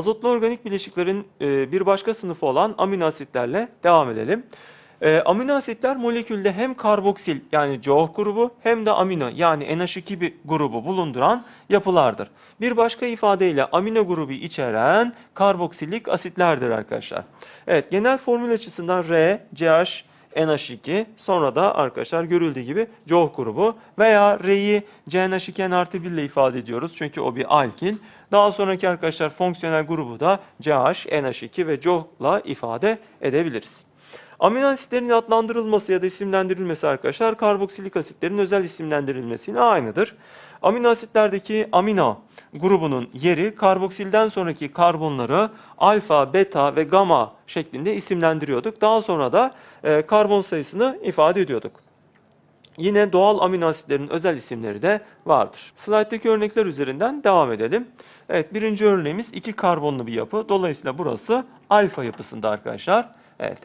Azotlu organik bileşiklerin e, bir başka sınıfı olan amino asitlerle devam edelim. E, amino asitler molekülde hem karboksil yani COH grubu hem de amino yani NH2 bir grubu bulunduran yapılardır. Bir başka ifadeyle amino grubu içeren karboksilik asitlerdir arkadaşlar. Evet genel formül açısından R, CH, NH2 sonra da arkadaşlar görüldüğü gibi COH grubu veya R'yi CNH2N artı 1 ile ifade ediyoruz. Çünkü o bir alkil. Daha sonraki arkadaşlar fonksiyonel grubu da CH, NH2 ve COH ile ifade edebiliriz. Amino asitlerin adlandırılması ya da isimlendirilmesi arkadaşlar karboksilik asitlerin özel isimlendirilmesiyle aynıdır. Amino asitlerdeki amino grubunun yeri karboksilden sonraki karbonları alfa, beta ve gamma şeklinde isimlendiriyorduk. Daha sonra da e, karbon sayısını ifade ediyorduk. Yine doğal amino asitlerin özel isimleri de vardır. Slayttaki örnekler üzerinden devam edelim. Evet birinci örneğimiz iki karbonlu bir yapı. Dolayısıyla burası alfa yapısında arkadaşlar. Evet.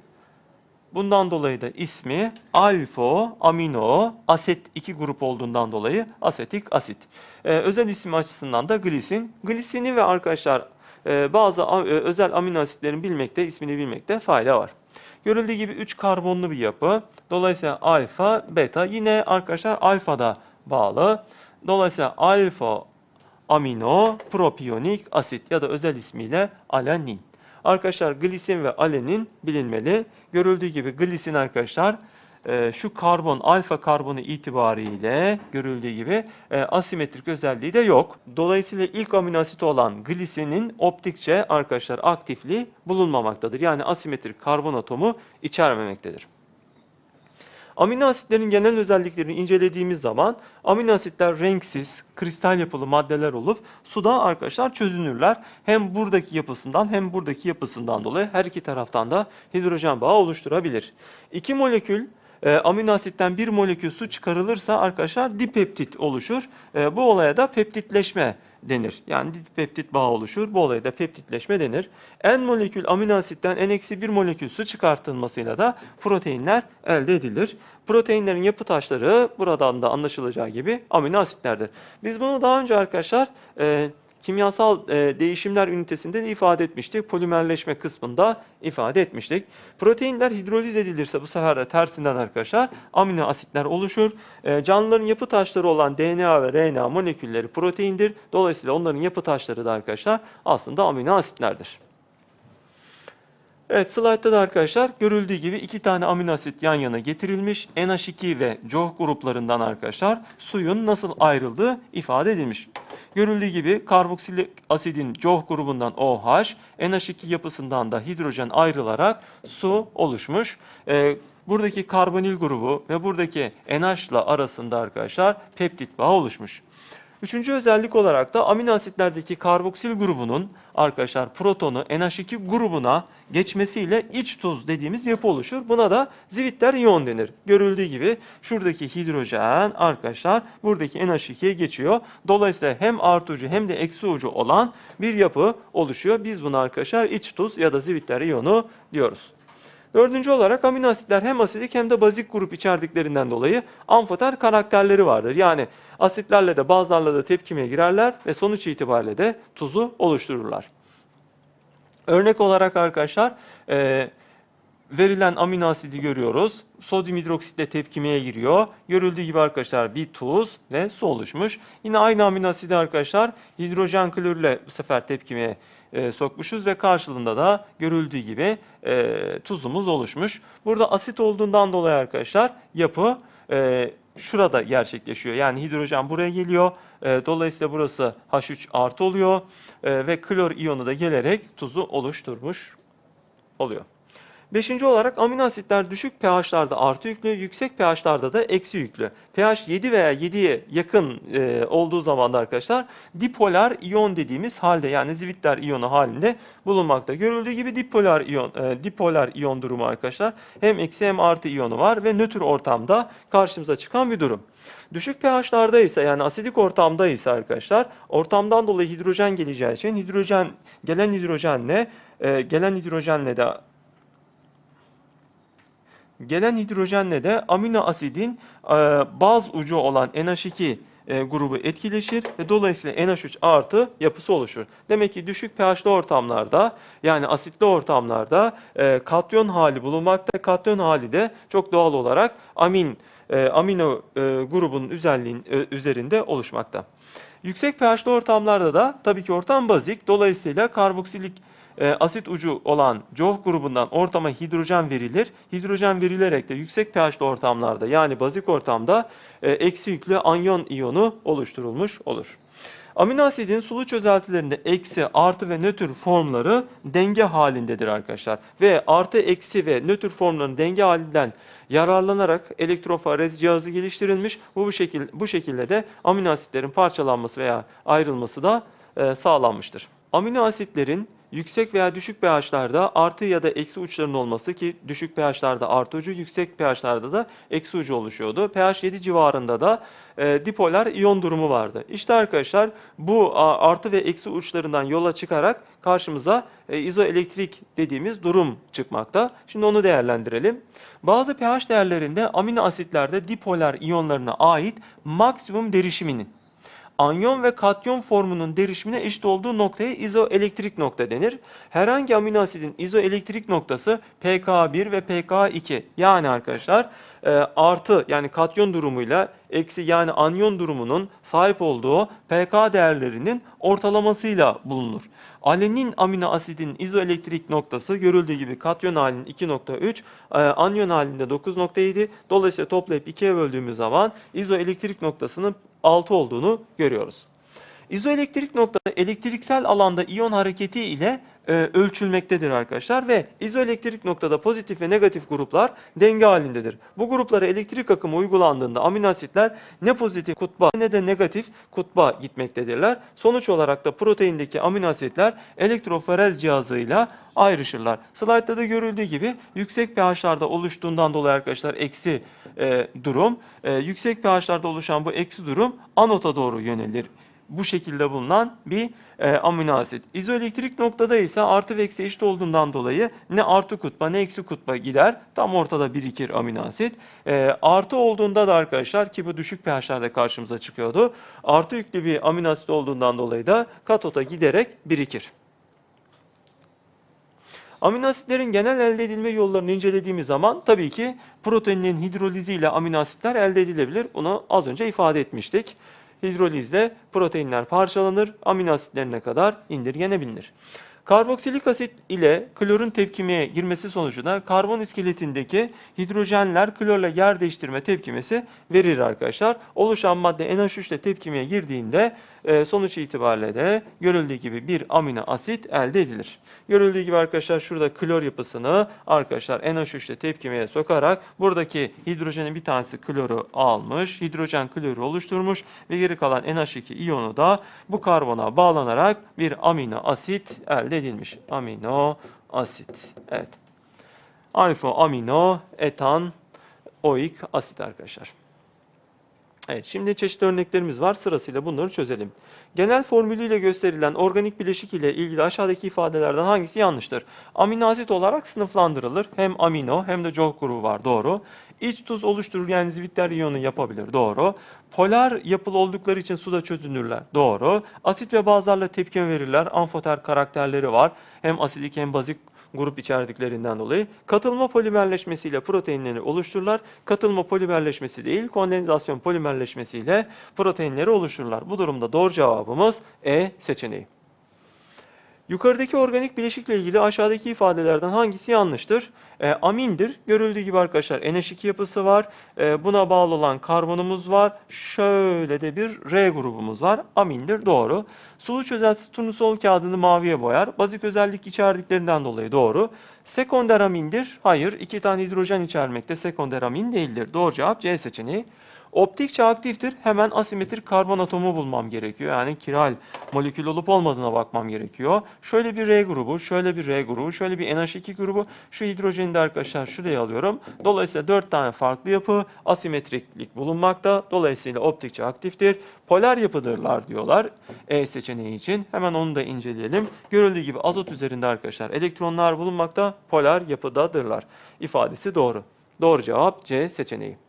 Bundan dolayı da ismi alfa amino aset iki grup olduğundan dolayı asetik asit. Ee, özel isim açısından da glisin. Glisini ve arkadaşlar e, bazı e, özel amino asitlerin bilmekte, ismini bilmekte fayda var. Görüldüğü gibi 3 karbonlu bir yapı. Dolayısıyla alfa, beta yine arkadaşlar alfada bağlı. Dolayısıyla alfa amino propiyonik asit ya da özel ismiyle alanin. Arkadaşlar glisin ve alenin bilinmeli. Görüldüğü gibi glisin arkadaşlar e, şu karbon alfa karbonu itibariyle görüldüğü gibi e, asimetrik özelliği de yok. Dolayısıyla ilk amino asit olan glisinin optikçe arkadaşlar aktifliği bulunmamaktadır. Yani asimetrik karbon atomu içermemektedir. Amino asitlerin genel özelliklerini incelediğimiz zaman amino asitler renksiz, kristal yapılı maddeler olup suda arkadaşlar çözünürler. Hem buradaki yapısından hem buradaki yapısından dolayı her iki taraftan da hidrojen bağı oluşturabilir. İki molekül e, amino asitten bir molekül su çıkarılırsa arkadaşlar dipeptit oluşur. E, bu olaya da peptitleşme denir. Yani dipeptit bağı oluşur. Bu olaya da peptitleşme denir. N molekül amino asitten N-1 molekül su çıkartılmasıyla da proteinler elde edilir. Proteinlerin yapı taşları buradan da anlaşılacağı gibi amino asitlerdir. Biz bunu daha önce arkadaşlar e, kimyasal e, değişimler ünitesinde de ifade etmiştik. Polimerleşme kısmında ifade etmiştik. Proteinler hidroliz edilirse bu sefer de tersinden arkadaşlar amino asitler oluşur. E, canlıların yapı taşları olan DNA ve RNA molekülleri proteindir. Dolayısıyla onların yapı taşları da arkadaşlar aslında amino asitlerdir. Evet slaytta da arkadaşlar görüldüğü gibi iki tane amino asit yan yana getirilmiş. NH2 ve COH gruplarından arkadaşlar suyun nasıl ayrıldığı ifade edilmiş. Görüldüğü gibi karboksilik asidin COH grubundan OH, NH2 yapısından da hidrojen ayrılarak su oluşmuş. Ee, buradaki karbonil grubu ve buradaki NH ile arasında arkadaşlar peptit bağı oluşmuş. Üçüncü özellik olarak da amino asitlerdeki karboksil grubunun arkadaşlar protonu NH2 grubuna geçmesiyle iç tuz dediğimiz yapı oluşur. Buna da zivitler iyon denir. Görüldüğü gibi şuradaki hidrojen arkadaşlar buradaki NH2'ye geçiyor. Dolayısıyla hem artı ucu hem de eksi ucu olan bir yapı oluşuyor. Biz buna arkadaşlar iç tuz ya da zivitler iyonu diyoruz. Dördüncü olarak amino asitler hem asidik hem de bazik grup içerdiklerinden dolayı amfoter karakterleri vardır. Yani asitlerle de bazlarla da tepkimeye girerler ve sonuç itibariyle de tuzu oluştururlar. Örnek olarak arkadaşlar e, verilen amino asidi görüyoruz. Sodyum hidroksitle tepkimeye giriyor. Görüldüğü gibi arkadaşlar bir tuz ve su oluşmuş. Yine aynı amino asidi arkadaşlar hidrojen klorürle bu sefer tepkimeye e, sokmuşuz ve karşılığında da görüldüğü gibi e, tuzumuz oluşmuş. Burada asit olduğundan dolayı arkadaşlar yapı e, şurada gerçekleşiyor. Yani hidrojen buraya geliyor. E, dolayısıyla burası H3 artı oluyor E, ve klor iyonu da gelerek tuzu oluşturmuş oluyor. Beşinci olarak amino asitler düşük pH'larda artı yüklü, yüksek pH'larda da eksi yüklü. pH 7 veya 7'ye yakın e, olduğu zaman da arkadaşlar dipolar iyon dediğimiz halde yani zivitler iyonu halinde bulunmakta. Görüldüğü gibi dipolar iyon, e, dipolar iyon durumu arkadaşlar hem eksi hem artı iyonu var ve nötr ortamda karşımıza çıkan bir durum. Düşük pH'larda ise yani asidik ortamda ise arkadaşlar ortamdan dolayı hidrojen geleceği için hidrojen gelen hidrojenle e, gelen hidrojenle de Gelen hidrojenle de amino asidin e, baz ucu olan NH2 e, grubu etkileşir ve dolayısıyla NH3 artı yapısı oluşur. Demek ki düşük pH'li ortamlarda yani asitli ortamlarda e, katyon hali bulunmakta. Katyon hali de çok doğal olarak amin e, amino e, grubunun üzerliğin, e, üzerinde oluşmakta. Yüksek pH'li ortamlarda da tabii ki ortam bazik. Dolayısıyla karboksilik e, asit ucu olan COH grubundan ortama hidrojen verilir. Hidrojen verilerek de yüksek pH'li ortamlarda yani bazik ortamda e, eksi yüklü anyon iyonu oluşturulmuş olur. Amino asidin sulu çözeltilerinde eksi, artı ve nötr formları denge halindedir arkadaşlar. Ve artı, eksi ve nötr formların denge halinden yararlanarak elektroforez cihazı geliştirilmiş. Bu, bu, şekil, bu şekilde de amino asitlerin parçalanması veya ayrılması da e, sağlanmıştır. Amino asitlerin yüksek veya düşük pH'larda artı ya da eksi uçlarının olması ki düşük pH'larda artı ucu, yüksek pH'larda da eksi ucu oluşuyordu. pH 7 civarında da e, dipolar iyon durumu vardı. İşte arkadaşlar bu artı ve eksi uçlarından yola çıkarak karşımıza e, izoelektrik dediğimiz durum çıkmakta. Şimdi onu değerlendirelim. Bazı pH değerlerinde amino asitlerde dipolar iyonlarına ait maksimum derişiminin anyon ve katyon formunun derişimine eşit olduğu noktaya izoelektrik nokta denir. Herhangi amino asidin izoelektrik noktası pK1 ve pK2. Yani arkadaşlar e, artı yani katyon durumuyla eksi yani anyon durumunun sahip olduğu pK değerlerinin ortalamasıyla bulunur. Alenin amino asidin izoelektrik noktası görüldüğü gibi katyon halinin 2.3, e, anyon halinde 9.7. Dolayısıyla toplayıp 2'ye böldüğümüz zaman izoelektrik noktasının 6 olduğunu görüyoruz. İzoelektrik noktada elektriksel alanda iyon hareketi ile e, ölçülmektedir arkadaşlar ve izoelektrik noktada pozitif ve negatif gruplar denge halindedir. Bu gruplara elektrik akımı uygulandığında amino asitler ne pozitif kutba ne de negatif kutba gitmektedirler. Sonuç olarak da proteindeki amino asitler elektroforez cihazıyla ayrışırlar. Slaytta da görüldüğü gibi yüksek pH'larda oluştuğundan dolayı arkadaşlar eksi e, durum, e, yüksek pH'larda oluşan bu eksi durum anota doğru yönelir bu şekilde bulunan bir e, amino asit. İzoelektrik noktada ise artı ve eksi eşit olduğundan dolayı ne artı kutba ne eksi kutba gider. Tam ortada birikir amino asit. E, artı olduğunda da arkadaşlar ki bu düşük pH'lerde karşımıza çıkıyordu. Artı yüklü bir amino asit olduğundan dolayı da katota giderek birikir. Amino asitlerin genel elde edilme yollarını incelediğimiz zaman tabii ki proteinlerin hidroliziyle amino asitler elde edilebilir. Bunu az önce ifade etmiştik hidrolizle proteinler parçalanır, amino asitlerine kadar indirgenebilir. Karboksilik asit ile klorun tepkimeye girmesi sonucunda karbon iskeletindeki hidrojenler klorla yer değiştirme tepkimesi verir arkadaşlar. Oluşan madde NH3 ile tepkimeye girdiğinde e, sonuç itibariyle de görüldüğü gibi bir amino asit elde edilir. Görüldüğü gibi arkadaşlar şurada klor yapısını arkadaşlar NH3 ile tepkimeye sokarak buradaki hidrojenin bir tanesi kloru almış, hidrojen kloru oluşturmuş ve geri kalan NH2 iyonu da bu karbona bağlanarak bir amino asit elde edilmiş. Amino asit. Evet. Alfa amino etan oik asit arkadaşlar. Evet, şimdi çeşitli örneklerimiz var. Sırasıyla bunları çözelim. Genel formülüyle gösterilen organik bileşik ile ilgili aşağıdaki ifadelerden hangisi yanlıştır? Amino asit olarak sınıflandırılır. Hem amino hem de COH grubu var. Doğru. İç tuz oluşturur yani zivitler iyonu yapabilir. Doğru. Polar yapılı oldukları için suda çözünürler. Doğru. Asit ve bazlarla tepkime verirler. Amfoter karakterleri var. Hem asidik hem bazik grup içerdiklerinden dolayı katılma polimerleşmesiyle proteinleri oluştururlar. Katılma polimerleşmesi değil, kondensasyon polimerleşmesiyle proteinleri oluştururlar. Bu durumda doğru cevabımız E seçeneği. Yukarıdaki organik bileşikle ilgili aşağıdaki ifadelerden hangisi yanlıştır? E, amindir. Görüldüğü gibi arkadaşlar NH2 yapısı var. E, buna bağlı olan karbonumuz var. Şöyle de bir R grubumuz var. Amindir. Doğru. Sulu çözeltisi turnusol kağıdını maviye boyar. Bazik özellik içerdiklerinden dolayı doğru. Sekonder amindir. Hayır. iki tane hidrojen içermekte. Sekonder amin değildir. Doğru cevap C seçeneği. Optikçe aktiftir. Hemen asimetrik karbon atomu bulmam gerekiyor. Yani kiral molekül olup olmadığına bakmam gerekiyor. Şöyle bir R grubu, şöyle bir R grubu, şöyle bir NH2 grubu. Şu hidrojeni de arkadaşlar şuraya alıyorum. Dolayısıyla 4 tane farklı yapı asimetriklik bulunmakta. Dolayısıyla optikçe aktiftir. Polar yapıdırlar diyorlar E seçeneği için. Hemen onu da inceleyelim. Görüldüğü gibi azot üzerinde arkadaşlar elektronlar bulunmakta. Polar yapıdadırlar. İfadesi doğru. Doğru cevap C seçeneği.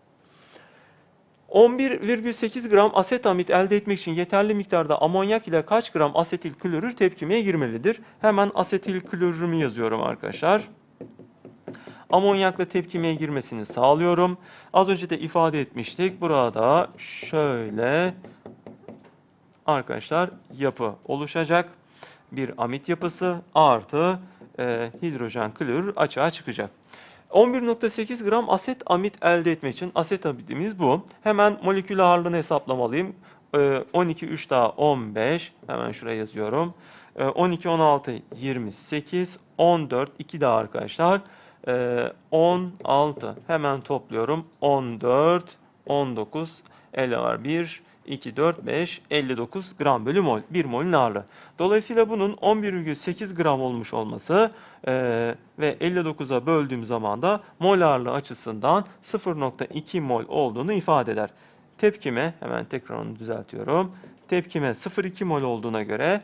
11,8 gram asetamit elde etmek için yeterli miktarda amonyak ile kaç gram asetil klorür tepkimeye girmelidir? Hemen asetil klorürümü yazıyorum arkadaşlar. Amonyakla tepkimeye girmesini sağlıyorum. Az önce de ifade etmiştik. Burada şöyle arkadaşlar yapı oluşacak. Bir amit yapısı artı e, hidrojen klorür açığa çıkacak. 11.8 gram aset amit elde etmek için aset amitimiz bu. Hemen molekül ağırlığını hesaplamalıyım. E, 12, 3 daha 15. Hemen şuraya yazıyorum. E, 12, 16, 28. 14, 2 daha arkadaşlar. E, 16. Hemen topluyorum. 14, 19, 50 var 1, 2, 4, 5, 59 gram bölü mol. 1 molün ağırlığı. Dolayısıyla bunun 11,8 gram olmuş olması e, ve 59'a böldüğüm zaman da mol ağırlığı açısından 0.2 mol olduğunu ifade eder. Tepkime, hemen tekrar onu düzeltiyorum. Tepkime 0.2 mol olduğuna göre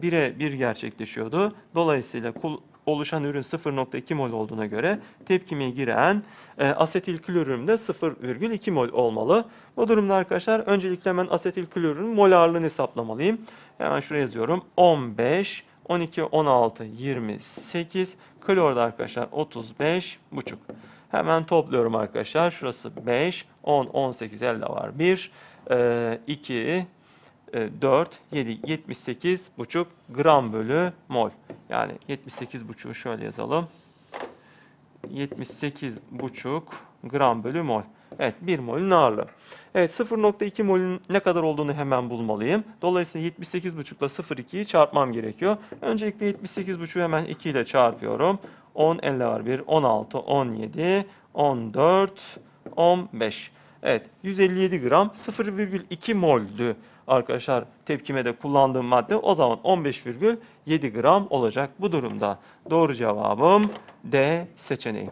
1'e 1 gerçekleşiyordu. Dolayısıyla kul- oluşan ürün 0.2 mol olduğuna göre tepkimeye giren e, asetil klorürüm de 0,2 mol olmalı. Bu durumda arkadaşlar öncelikle hemen asetil klorürün mol ağırlığını hesaplamalıyım. Hemen şuraya yazıyorum. 15, 12, 16, 28. Klor da arkadaşlar 35 buçuk. Hemen topluyorum arkadaşlar. Şurası 5, 10, 18, elde var 1, e, 2, e, 4, 7, 78 buçuk gram bölü mol. Yani 78 buçuğu şöyle yazalım. 78 buçuk gram bölü mol. Evet 1 molün ağırlığı. Evet 0.2 molün ne kadar olduğunu hemen bulmalıyım. Dolayısıyla 78 buçukla 0.2'yi çarpmam gerekiyor. Öncelikle 78 buçuğu hemen 2 ile çarpıyorum. 10 50 var 1 16 17 14 15. Evet 157 gram 0,2 moldü arkadaşlar tepkimede kullandığım madde o zaman 15,7 gram olacak bu durumda. Doğru cevabım D seçeneği.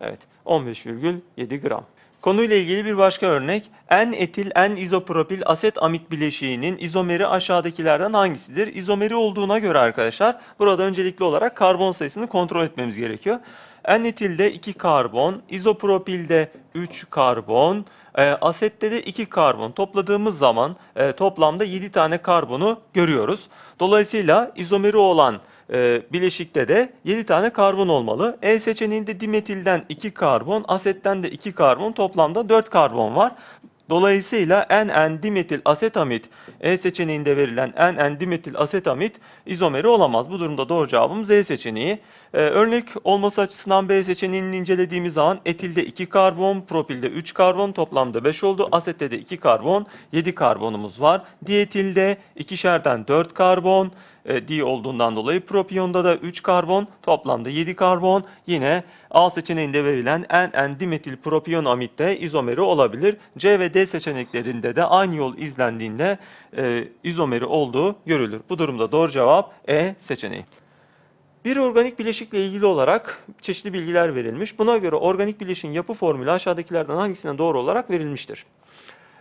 Evet 15,7 gram. Konuyla ilgili bir başka örnek. N-etil N-izopropil aset amit bileşiğinin izomeri aşağıdakilerden hangisidir? İzomeri olduğuna göre arkadaşlar burada öncelikli olarak karbon sayısını kontrol etmemiz gerekiyor. N-etilde 2 karbon, izopropilde 3 karbon, e, asette de 2 karbon topladığımız zaman e, toplamda 7 tane karbonu görüyoruz. Dolayısıyla izomeri olan e, bileşikte de 7 tane karbon olmalı. E seçeneğinde dimetilden 2 karbon, asetten de 2 karbon toplamda 4 karbon var. Dolayısıyla N-N dimetil asetamit E seçeneğinde verilen N-N dimetil asetamit izomeri olamaz. Bu durumda doğru cevabım Z seçeneği. Ee, örnek olması açısından B seçeneğini incelediğimiz zaman etilde 2 karbon, propilde 3 karbon toplamda 5 oldu. Asette de 2 karbon, 7 karbonumuz var. Dietilde ikişerden 4 karbon, e, di olduğundan dolayı propiyonda da 3 karbon toplamda 7 karbon yine A seçeneğinde verilen N-N dimetil propiyon amitte izomeri olabilir. C ve D seçeneklerinde de aynı yol izlendiğinde e, izomeri olduğu görülür. Bu durumda doğru cevap E seçeneği. Bir organik bileşikle ilgili olarak çeşitli bilgiler verilmiş. Buna göre organik bileşiğin yapı formülü aşağıdakilerden hangisine doğru olarak verilmiştir?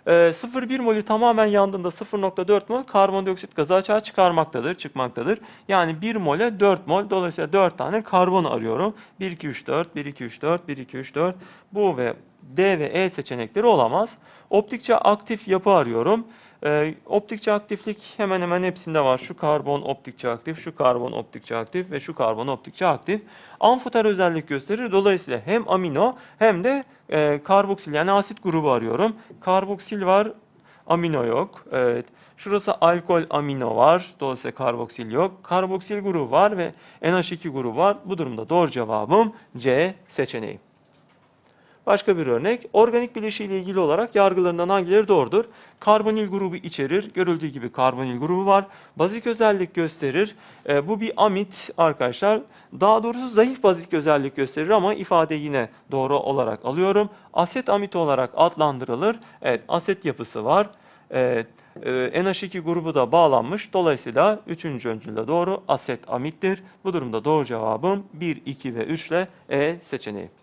Ee, 0,1 molü tamamen yandığında 0,4 mol karbondioksit gazı açığa çıkarmaktadır, çıkmaktadır. Yani 1 mole 4 mol. Dolayısıyla 4 tane karbon arıyorum. 1, 2, 3, 4, 1, 2, 3, 4, 1, 2, 3, 4. Bu ve D ve E seçenekleri olamaz. Optikçe aktif yapı arıyorum. Ee, optikçe aktiflik hemen hemen hepsinde var. Şu karbon optikçe aktif, şu karbon optikçe aktif ve şu karbon optikçe aktif. Amfoter özellik gösterir. Dolayısıyla hem amino hem de e, karboksil yani asit grubu arıyorum. Karboksil var, amino yok. Evet. Şurası alkol amino var. Dolayısıyla karboksil yok. Karboksil grubu var ve NH2 grubu var. Bu durumda doğru cevabım C seçeneği. Başka bir örnek. Organik bileşiği ile ilgili olarak yargılarından hangileri doğrudur? Karbonil grubu içerir. Görüldüğü gibi karbonil grubu var. Bazik özellik gösterir. E, bu bir amit arkadaşlar. Daha doğrusu zayıf bazik özellik gösterir ama ifade yine doğru olarak alıyorum. Aset amit olarak adlandırılır. Evet aset yapısı var. Evet, e, NH2 grubu da bağlanmış. Dolayısıyla 3. öncülde doğru aset amittir. Bu durumda doğru cevabım 1, 2 ve 3 ile E seçeneği.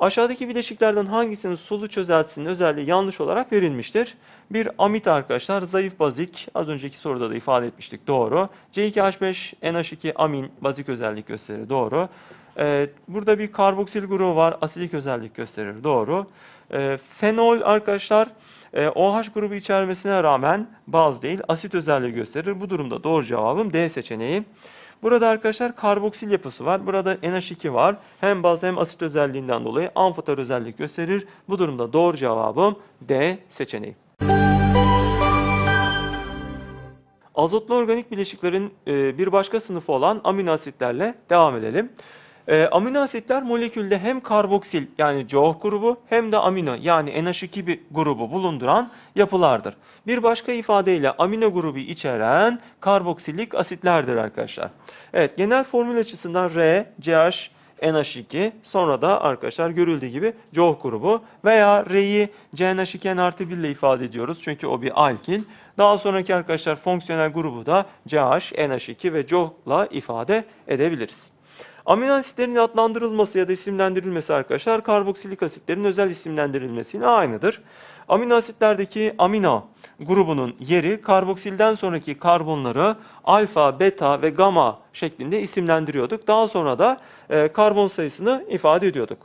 Aşağıdaki bileşiklerden hangisinin sulu çözeltisinin özelliği yanlış olarak verilmiştir? Bir amit arkadaşlar zayıf bazik az önceki soruda da ifade etmiştik doğru. C2H5 NH2 amin bazik özellik gösterir doğru. Ee, burada bir karboksil grubu var asidik özellik gösterir doğru. Ee, fenol arkadaşlar e, OH grubu içermesine rağmen baz değil asit özelliği gösterir. Bu durumda doğru cevabım D seçeneği. Burada arkadaşlar karboksil yapısı var. Burada NH2 var. Hem baz hem asit özelliğinden dolayı amfoter özellik gösterir. Bu durumda doğru cevabım D seçeneği. Azotlu organik bileşiklerin e, bir başka sınıfı olan amino asitlerle devam edelim. E, amino asitler molekülde hem karboksil yani COH grubu hem de amino yani NH2 bir grubu bulunduran yapılardır. Bir başka ifadeyle amino grubu içeren karboksilik asitlerdir arkadaşlar. Evet genel formül açısından R, CH, NH2 sonra da arkadaşlar görüldüğü gibi COH grubu veya R'yi CNH2N artı 1 ile ifade ediyoruz. Çünkü o bir alkil. Daha sonraki arkadaşlar fonksiyonel grubu da CH, NH2 ve COH ile ifade edebiliriz. Amino asitlerin adlandırılması ya da isimlendirilmesi arkadaşlar karboksilik asitlerin özel isimlendirilmesiyle aynıdır. Amino asitlerdeki amino grubunun yeri karboksilden sonraki karbonları alfa, beta ve gamma şeklinde isimlendiriyorduk. Daha sonra da e, karbon sayısını ifade ediyorduk.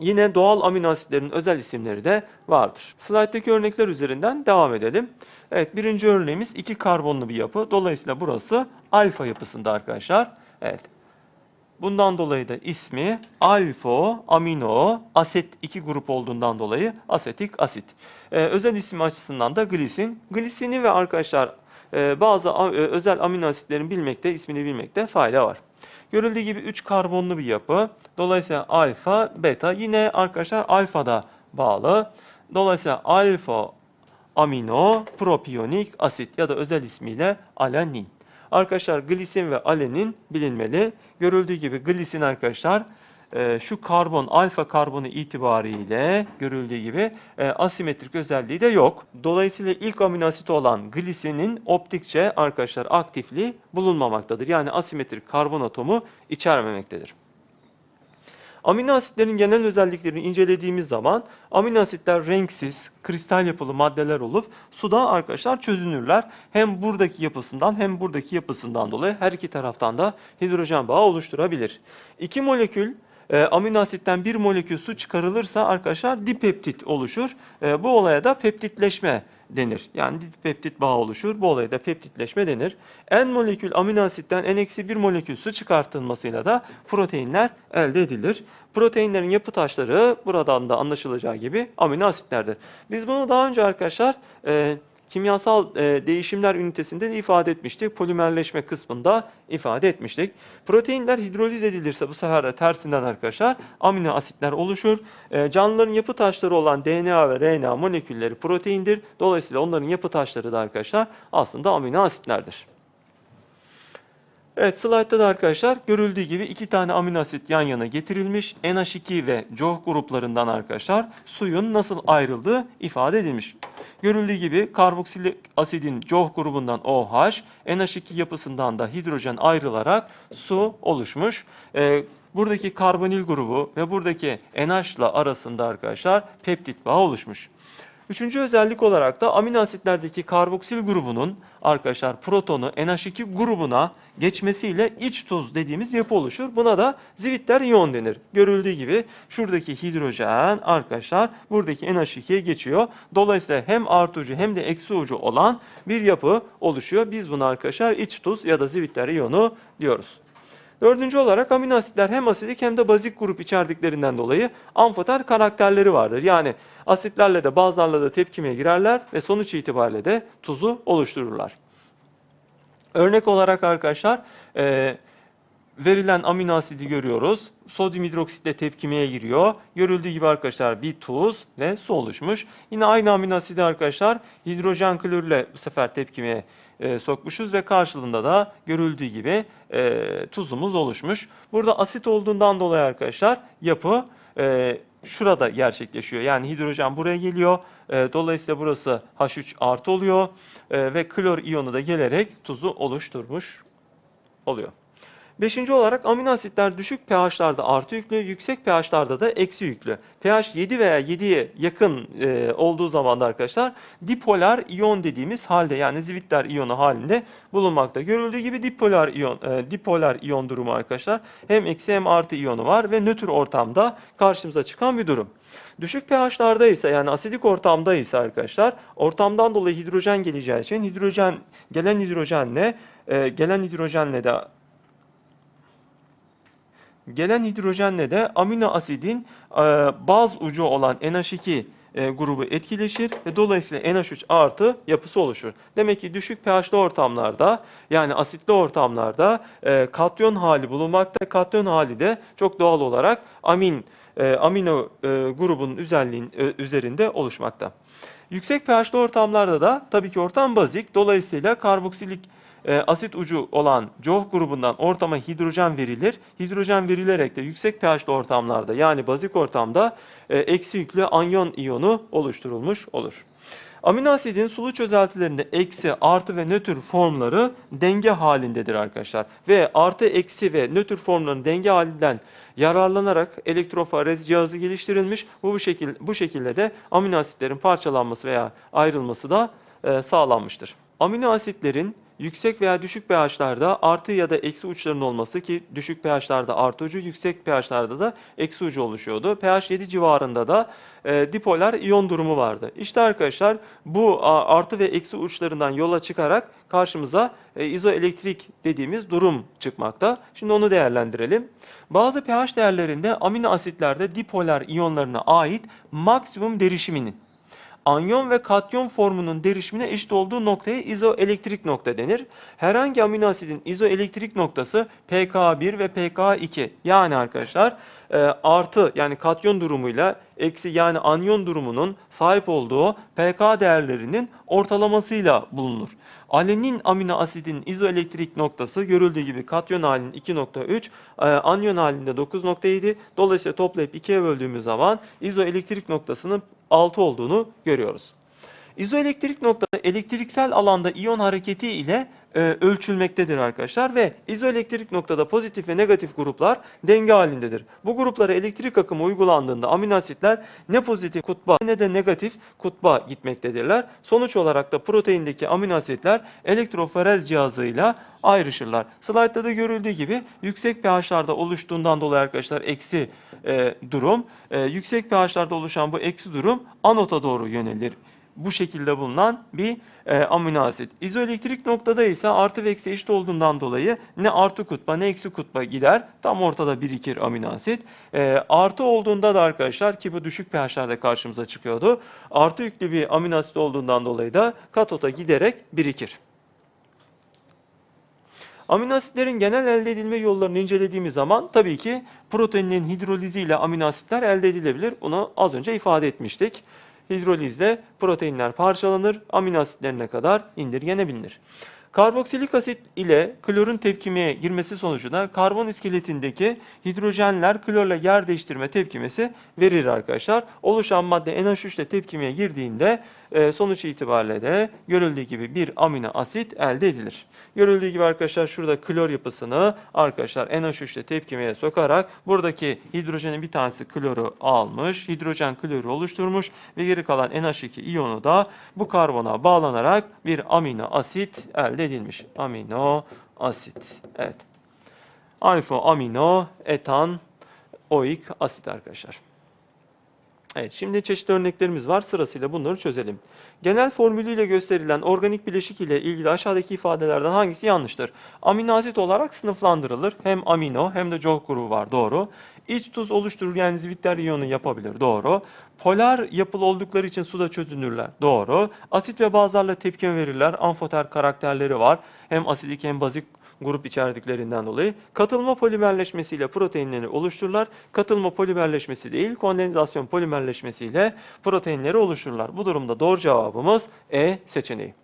Yine doğal amino asitlerin özel isimleri de vardır. Slayttaki örnekler üzerinden devam edelim. Evet birinci örneğimiz iki karbonlu bir yapı. Dolayısıyla burası alfa yapısında arkadaşlar. Evet Bundan dolayı da ismi alfa amino aset iki grup olduğundan dolayı asetik asit. Ee, özel isim açısından da glisin. Glisini ve arkadaşlar e, bazı a- e, özel amino asitlerin bilmekte, ismini bilmekte fayda var. Görüldüğü gibi 3 karbonlu bir yapı. Dolayısıyla alfa, beta yine arkadaşlar alfada bağlı. Dolayısıyla alfa amino propiyonik asit ya da özel ismiyle alanin. Arkadaşlar glisin ve alenin bilinmeli. Görüldüğü gibi glisin arkadaşlar e, şu karbon alfa karbonu itibariyle görüldüğü gibi e, asimetrik özelliği de yok. Dolayısıyla ilk amino asit olan glisinin optikçe arkadaşlar aktifliği bulunmamaktadır. Yani asimetrik karbon atomu içermemektedir. Amino asitlerin genel özelliklerini incelediğimiz zaman amino asitler renksiz, kristal yapılı maddeler olup suda arkadaşlar çözünürler. Hem buradaki yapısından hem buradaki yapısından dolayı her iki taraftan da hidrojen bağı oluşturabilir. İki molekül e, amino asitten bir molekül su çıkarılırsa arkadaşlar dipeptit oluşur. E, bu olaya da peptitleşme denir. Yani dipeptit bağı oluşur. Bu olaya da peptitleşme denir. N molekül amino asitten N-1 molekül su çıkartılmasıyla da proteinler elde edilir. Proteinlerin yapı taşları buradan da anlaşılacağı gibi amino asitlerdir. Biz bunu daha önce arkadaşlar e, kimyasal e, değişimler ünitesinde de ifade etmiştik. Polimerleşme kısmında ifade etmiştik. Proteinler hidroliz edilirse bu sefer de tersinden arkadaşlar amino asitler oluşur. E, canlıların yapı taşları olan DNA ve RNA molekülleri proteindir. Dolayısıyla onların yapı taşları da arkadaşlar aslında amino asitlerdir. Evet slaytta da arkadaşlar görüldüğü gibi iki tane amino asit yan yana getirilmiş. NH2 ve COH gruplarından arkadaşlar suyun nasıl ayrıldığı ifade edilmiş. Görüldüğü gibi karboksilik asidin COH grubundan OH, NH2 yapısından da hidrojen ayrılarak su oluşmuş. Ee, buradaki karbonil grubu ve buradaki NH ile arasında arkadaşlar peptit bağı oluşmuş. Üçüncü özellik olarak da amino asitlerdeki karboksil grubunun arkadaşlar protonu NH2 grubuna geçmesiyle iç tuz dediğimiz yapı oluşur. Buna da zwitter iyon denir. Görüldüğü gibi şuradaki hidrojen arkadaşlar buradaki NH2'ye geçiyor. Dolayısıyla hem artı ucu hem de eksi ucu olan bir yapı oluşuyor. Biz buna arkadaşlar iç tuz ya da zwitter iyonu diyoruz. Dördüncü olarak amino asitler hem asidik hem de bazik grup içerdiklerinden dolayı amfoter karakterleri vardır. Yani asitlerle de bazlarla da tepkimeye girerler ve sonuç itibariyle de tuzu oluştururlar. Örnek olarak arkadaşlar e, verilen amino asidi görüyoruz. Sodyum hidroksitle tepkimeye giriyor. Görüldüğü gibi arkadaşlar bir tuz ve su oluşmuş. Yine aynı amino asidi arkadaşlar hidrojen klorürle bu sefer tepkimeye e, sokmuşuz ve karşılığında da görüldüğü gibi e, tuzumuz oluşmuş. Burada asit olduğundan dolayı arkadaşlar yapı e, şurada gerçekleşiyor. Yani hidrojen buraya geliyor. E, dolayısıyla burası H3 artı oluyor e, ve klor iyonu da gelerek tuzu oluşturmuş oluyor. Beşinci olarak amino asitler düşük pH'larda artı yüklü, yüksek pH'larda da eksi yüklü. pH 7 veya 7'ye yakın e, olduğu zaman da arkadaşlar dipolar iyon dediğimiz halde yani Zwitter iyonu halinde bulunmakta. Görüldüğü gibi dipolar iyon, e, dipolar iyon durumu arkadaşlar hem eksi hem artı iyonu var ve nötr ortamda karşımıza çıkan bir durum. Düşük pH'larda ise yani asidik ortamda ise arkadaşlar ortamdan dolayı hidrojen geleceği için hidrojen gelen hidrojenle e, gelen hidrojenle de gelen hidrojenle de amino asidin e, baz ucu olan NH2 e, grubu etkileşir ve dolayısıyla NH3 artı yapısı oluşur. Demek ki düşük pH'li ortamlarda yani asitli ortamlarda e, katyon hali bulunmakta. Katyon hali de çok doğal olarak amin e, amino e, grubunun üzerliğin, e, üzerinde oluşmakta. Yüksek pH'li ortamlarda da tabii ki ortam bazik. Dolayısıyla karboksilik e, asit ucu olan COH grubundan ortama hidrojen verilir. Hidrojen verilerek de yüksek pH'li ortamlarda yani bazik ortamda e, eksi yüklü anyon iyonu oluşturulmuş olur. Amino asidin sulu çözeltilerinde eksi, artı ve nötr formları denge halindedir arkadaşlar. Ve artı, eksi ve nötr formların denge halinden yararlanarak elektroforez cihazı geliştirilmiş. Bu, bu, şekil, bu şekilde de amino asitlerin parçalanması veya ayrılması da e, sağlanmıştır. Amino asitlerin yüksek veya düşük pH'larda artı ya da eksi uçların olması ki düşük pH'larda artı ucu, yüksek pH'larda da eksi ucu oluşuyordu. pH 7 civarında da e, dipolar iyon durumu vardı. İşte arkadaşlar bu artı ve eksi uçlarından yola çıkarak karşımıza e, izoelektrik dediğimiz durum çıkmakta. Şimdi onu değerlendirelim. Bazı pH değerlerinde amino asitlerde dipolar iyonlarına ait maksimum derişiminin anyon ve katyon formunun derişimine eşit olduğu noktaya izoelektrik nokta denir. Herhangi amino asidin izoelektrik noktası pK1 ve pK2. Yani arkadaşlar e, artı yani katyon durumuyla eksi yani anyon durumunun sahip olduğu pK değerlerinin ortalamasıyla bulunur. Alenin amino asidin izoelektrik noktası görüldüğü gibi katyon halinin 2.3, e, anyon halinde 9.7. Dolayısıyla toplayıp 2'ye böldüğümüz zaman izoelektrik noktasının 6 olduğunu görüyoruz. İzoelektrik noktada elektriksel alanda iyon hareketi ile e, ölçülmektedir arkadaşlar ve izoelektrik noktada pozitif ve negatif gruplar denge halindedir. Bu gruplara elektrik akımı uygulandığında amino asitler ne pozitif kutba ne de negatif kutba gitmektedirler. Sonuç olarak da proteindeki amino asitler elektroforez cihazıyla ayrışırlar. Slaytta da görüldüğü gibi yüksek pH'larda oluştuğundan dolayı arkadaşlar eksi e, durum, e, yüksek pH'larda oluşan bu eksi durum anota doğru yönelir bu şekilde bulunan bir e, amino asit. İzoelektrik noktada ise artı ve eksi eşit olduğundan dolayı ne artı kutba ne eksi kutba gider. Tam ortada birikir amino asit. E, artı olduğunda da arkadaşlar ki bu düşük pH'lerde karşımıza çıkıyordu. Artı yüklü bir amino asit olduğundan dolayı da katota giderek birikir. Amino asitlerin genel elde edilme yollarını incelediğimiz zaman tabii ki proteinlerin hidroliziyle amino asitler elde edilebilir. Bunu az önce ifade etmiştik hidrolizle proteinler parçalanır, amino asitlerine kadar indirgenebilir. Karboksilik asit ile klorun tepkimeye girmesi sonucunda karbon iskeletindeki hidrojenler klorla yer değiştirme tepkimesi verir arkadaşlar. Oluşan madde NH3 ile tepkimeye girdiğinde sonuç itibariyle de görüldüğü gibi bir amino asit elde edilir. Görüldüğü gibi arkadaşlar şurada klor yapısını arkadaşlar NH3 ile tepkimeye sokarak buradaki hidrojenin bir tanesi kloru almış, hidrojen kloru oluşturmuş ve geri kalan NH2 iyonu da bu karbona bağlanarak bir amino asit elde edilmiş. Amino asit. Evet. Alfa amino etan oik asit arkadaşlar. Evet, şimdi çeşitli örneklerimiz var. Sırasıyla bunları çözelim. Genel formülüyle gösterilen organik bileşik ile ilgili aşağıdaki ifadelerden hangisi yanlıştır? Amino asit olarak sınıflandırılır. Hem amino hem de COH grubu var. Doğru. İç tuz oluşturur yani Zwitter iyonu yapabilir. Doğru. Polar yapılı oldukları için suda çözünürler. Doğru. Asit ve bazlarla tepkime verirler. Amfoter karakterleri var. Hem asidik hem bazik grup içerdiklerinden dolayı katılma polimerleşmesiyle proteinleri oluştururlar. Katılma polimerleşmesi değil, kondensasyon polimerleşmesiyle proteinleri oluştururlar. Bu durumda doğru cevabımız E seçeneği.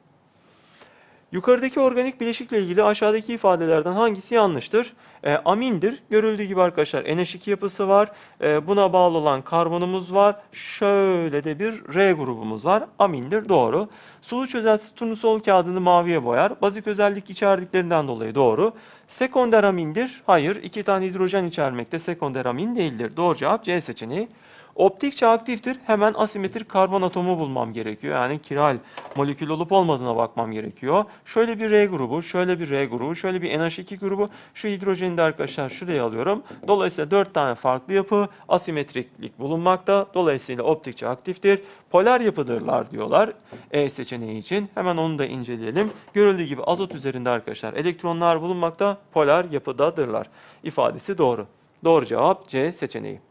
Yukarıdaki organik bileşikle ilgili aşağıdaki ifadelerden hangisi yanlıştır? E, amindir. Görüldüğü gibi arkadaşlar NH2 yapısı var. E, buna bağlı olan karbonumuz var. Şöyle de bir R grubumuz var. Amindir. Doğru. Sulu çözelti turnusol kağıdını maviye boyar. Bazik özellik içerdiklerinden dolayı doğru. Sekonder amindir. Hayır. iki tane hidrojen içermekte sekonder amin değildir. Doğru cevap C seçeneği. Optikçe aktiftir. Hemen asimetrik karbon atomu bulmam gerekiyor. Yani kiral molekül olup olmadığına bakmam gerekiyor. Şöyle bir R grubu, şöyle bir R grubu, şöyle bir NH2 grubu. Şu hidrojeni de arkadaşlar şuraya alıyorum. Dolayısıyla 4 tane farklı yapı asimetriklik bulunmakta. Dolayısıyla optikçe aktiftir. Polar yapıdırlar diyorlar E seçeneği için. Hemen onu da inceleyelim. Görüldüğü gibi azot üzerinde arkadaşlar elektronlar bulunmakta. Polar yapıdadırlar. İfadesi doğru. Doğru cevap C seçeneği.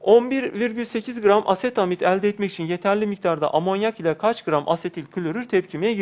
11,8 gram asetamit elde etmek için yeterli miktarda amonyak ile kaç gram asetil klorür tepkimeye girer?